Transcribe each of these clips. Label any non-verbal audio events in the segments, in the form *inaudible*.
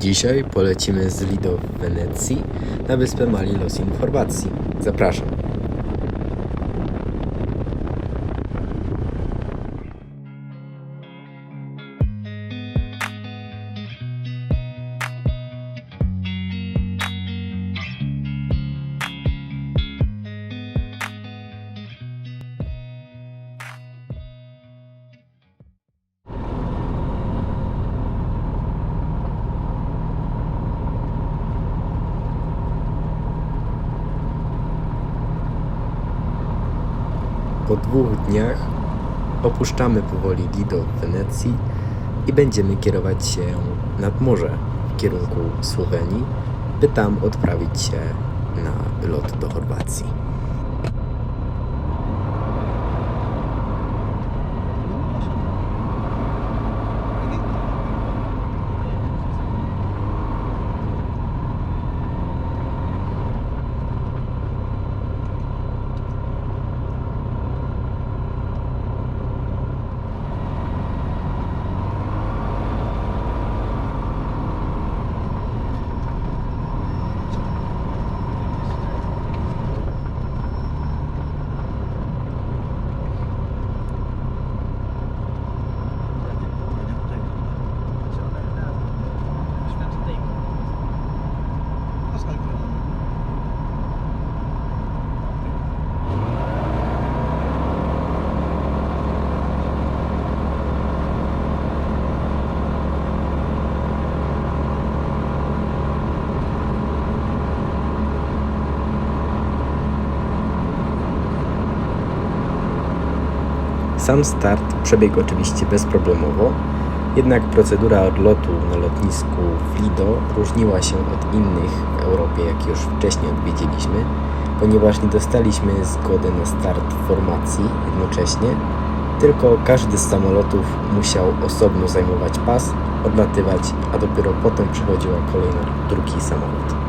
Dzisiaj polecimy z Lido w Wenecji na wyspę Mali Los in Chorwacji. Zapraszam. Dwóch dniach opuszczamy powoli Lido w Wenecji i będziemy kierować się nad morze w kierunku Słowenii, by tam odprawić się na lot do Chorwacji. Sam start przebiegł oczywiście bezproblemowo, jednak procedura odlotu na lotnisku w Lido różniła się od innych w Europie, jak już wcześniej odwiedziliśmy, ponieważ nie dostaliśmy zgody na start formacji jednocześnie, tylko każdy z samolotów musiał osobno zajmować pas, odlatywać, a dopiero potem przychodziła kolej na drugi samolot.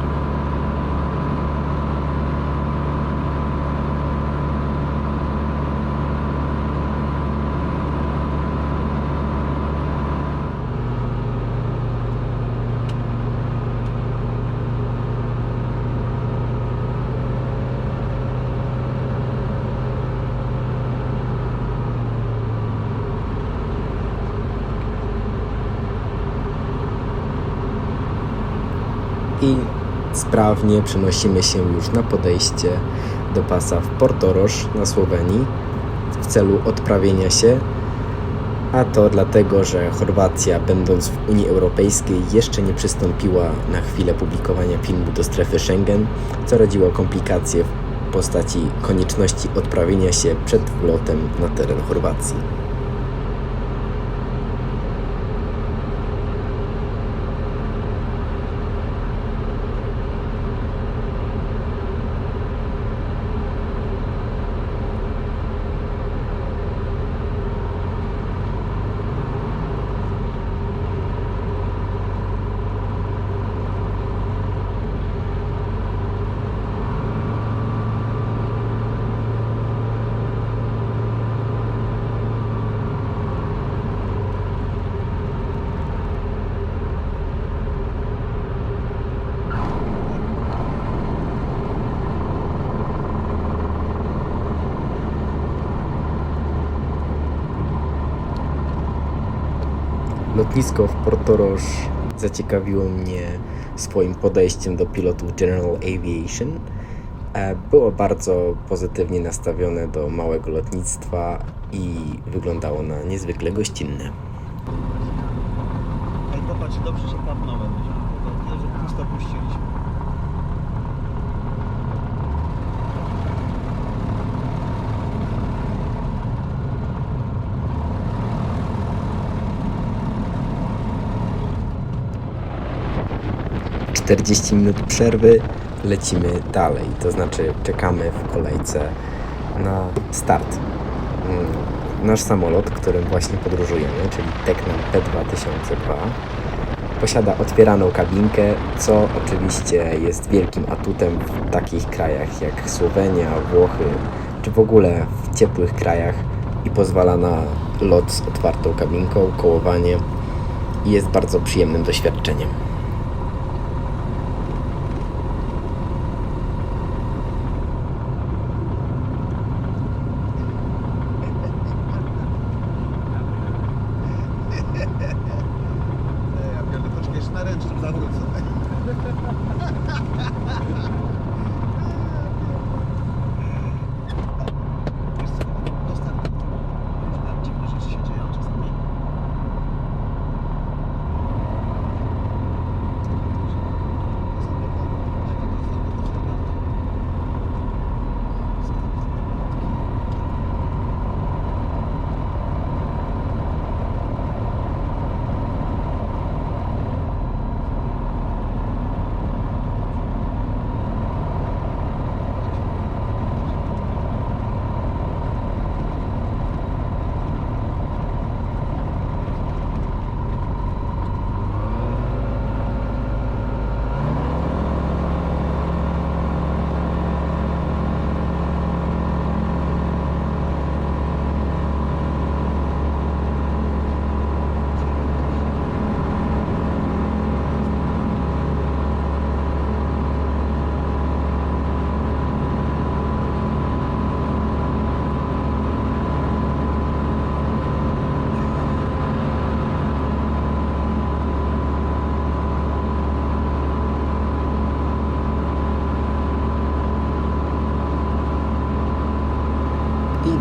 i sprawnie przenosimy się już na podejście do pasa w Portoroż na Słowenii w celu odprawienia się, a to dlatego, że Chorwacja, będąc w Unii Europejskiej, jeszcze nie przystąpiła na chwilę publikowania filmu do strefy Schengen, co rodziło komplikacje w postaci konieczności odprawienia się przed wlotem na teren Chorwacji. Lotnisko w Portoroż zaciekawiło mnie swoim podejściem do pilotów General Aviation. E, Było bardzo pozytywnie nastawione do małego lotnictwa i wyglądało na niezwykle gościnne. Ej, popatrz, dobrze, że padnąłem. Nie, że pusto puściliśmy. W 40 minut przerwy lecimy dalej, to znaczy czekamy w kolejce na start. Mm, Nasz samolot, którym właśnie podróżujemy, czyli Tecnam P2002, posiada otwieraną kabinkę, co oczywiście jest wielkim atutem w takich krajach jak Słowenia, Włochy, czy w ogóle w ciepłych krajach i pozwala na lot z otwartą kabinką, kołowanie i jest bardzo przyjemnym doświadczeniem.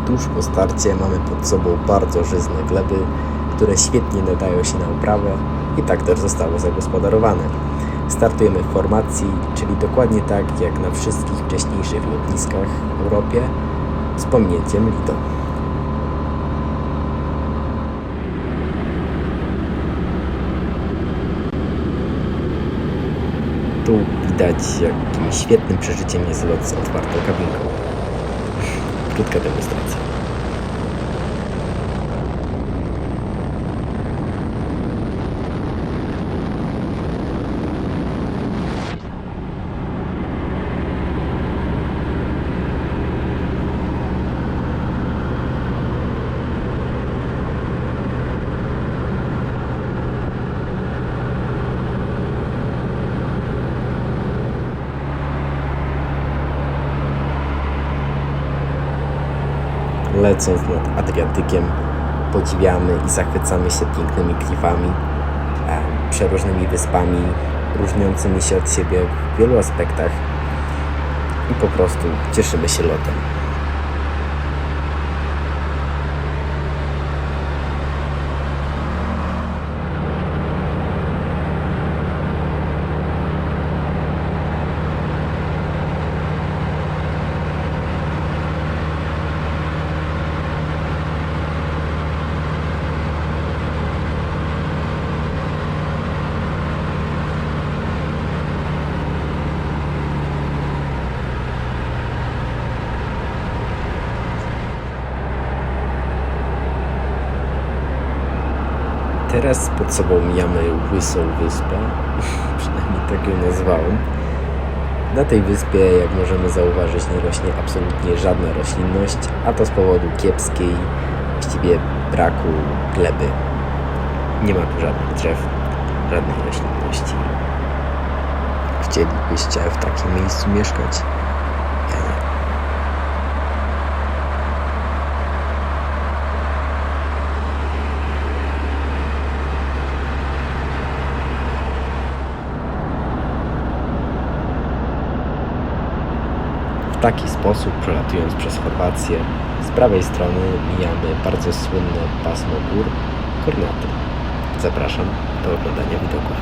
Tuż po starcie mamy pod sobą bardzo żyzne gleby, które świetnie nadają się na uprawę i tak też zostało zagospodarowane. Startujemy w formacji, czyli dokładnie tak jak na wszystkich wcześniejszych lotniskach w Europie, z pominięciem Lido. Tu widać, jakim świetnym przeżyciem jest lot z otwartą kabinką. Krótka demonstracja. Lecąc nad Adriatykiem, podziwiamy i zachwycamy się pięknymi klifami, przeróżnymi wyspami, różniącymi się od siebie w wielu aspektach i po prostu cieszymy się lotem. Teraz pod sobą mijamy Łysą Wyspę, *laughs* przynajmniej tak ją nazwałem. Na tej wyspie, jak możemy zauważyć, nie rośnie absolutnie żadna roślinność, a to z powodu kiepskiej, właściwie braku gleby. Nie ma tu żadnych drzew, żadnej roślinności. Chcielibyście w takim miejscu mieszkać? W taki sposób, przelatując przez Chorwację, z prawej strony mijamy bardzo słynne pasmo gór Kornaty. Zapraszam do oglądania widoków.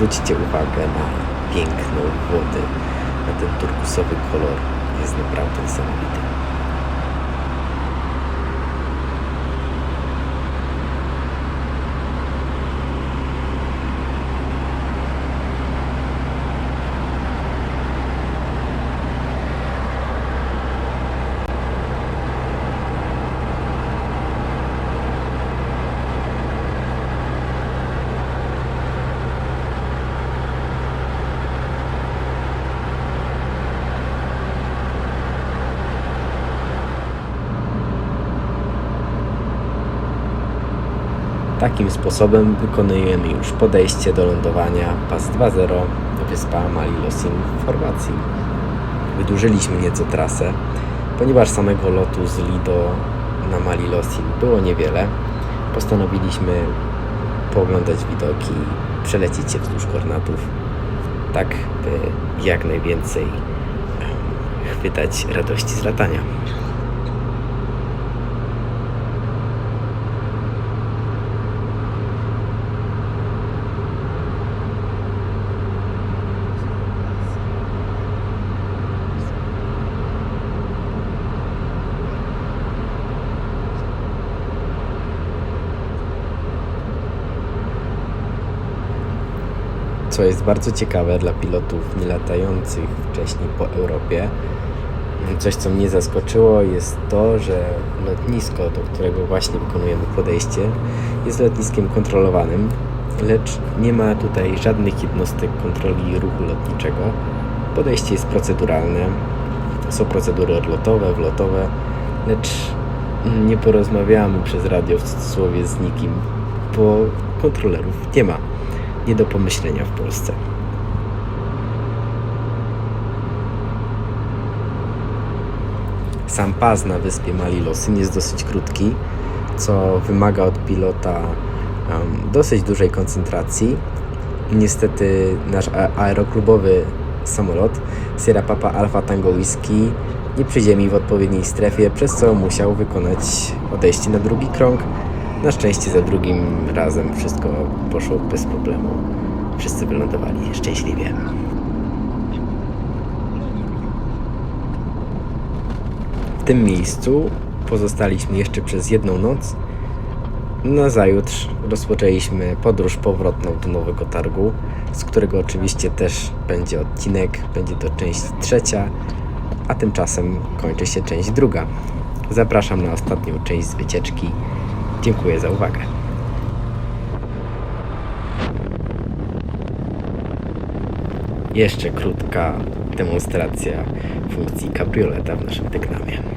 Zwróćcie uwagę na piękną wodę, na ten turkusowy kolor. Jest naprawdę niesamowity. Takim sposobem wykonujemy już podejście do lądowania pas 2.0 wyspa Malilosin w Chorwacji. Wydłużyliśmy nieco trasę, ponieważ samego lotu z Lido na Malilosin było niewiele. Postanowiliśmy pooglądać widoki, przelecieć się wzdłuż kornatów, tak by jak najwięcej chwytać radości z latania. Co jest bardzo ciekawe dla pilotów nie latających wcześniej po Europie. Coś, co mnie zaskoczyło, jest to, że lotnisko, do którego właśnie wykonujemy podejście, jest lotniskiem kontrolowanym, lecz nie ma tutaj żadnych jednostek kontroli ruchu lotniczego. Podejście jest proceduralne, są procedury odlotowe, wlotowe, lecz nie porozmawiamy przez radio w cudzysłowie z nikim, bo kontrolerów nie ma nie do pomyślenia w Polsce. Sam pas na wyspie Malilosyn jest dosyć krótki, co wymaga od pilota em, dosyć dużej koncentracji. Niestety nasz aeroklubowy samolot Sierra Papa Alpha Tango Whisky nie przyziemi w odpowiedniej strefie, przez co musiał wykonać odejście na drugi krąg. Na szczęście za drugim razem wszystko poszło bez problemu. Wszyscy wylądowali szczęśliwie. W tym miejscu pozostaliśmy jeszcze przez jedną noc. Nazajutrz rozpoczęliśmy podróż powrotną do Nowego Targu, z którego oczywiście też będzie odcinek, będzie to część trzecia, a tymczasem kończy się część druga. Zapraszam na ostatnią część z wycieczki. Dziękuję za uwagę. Jeszcze krótka demonstracja funkcji kabrioleta w naszym Tygnamie.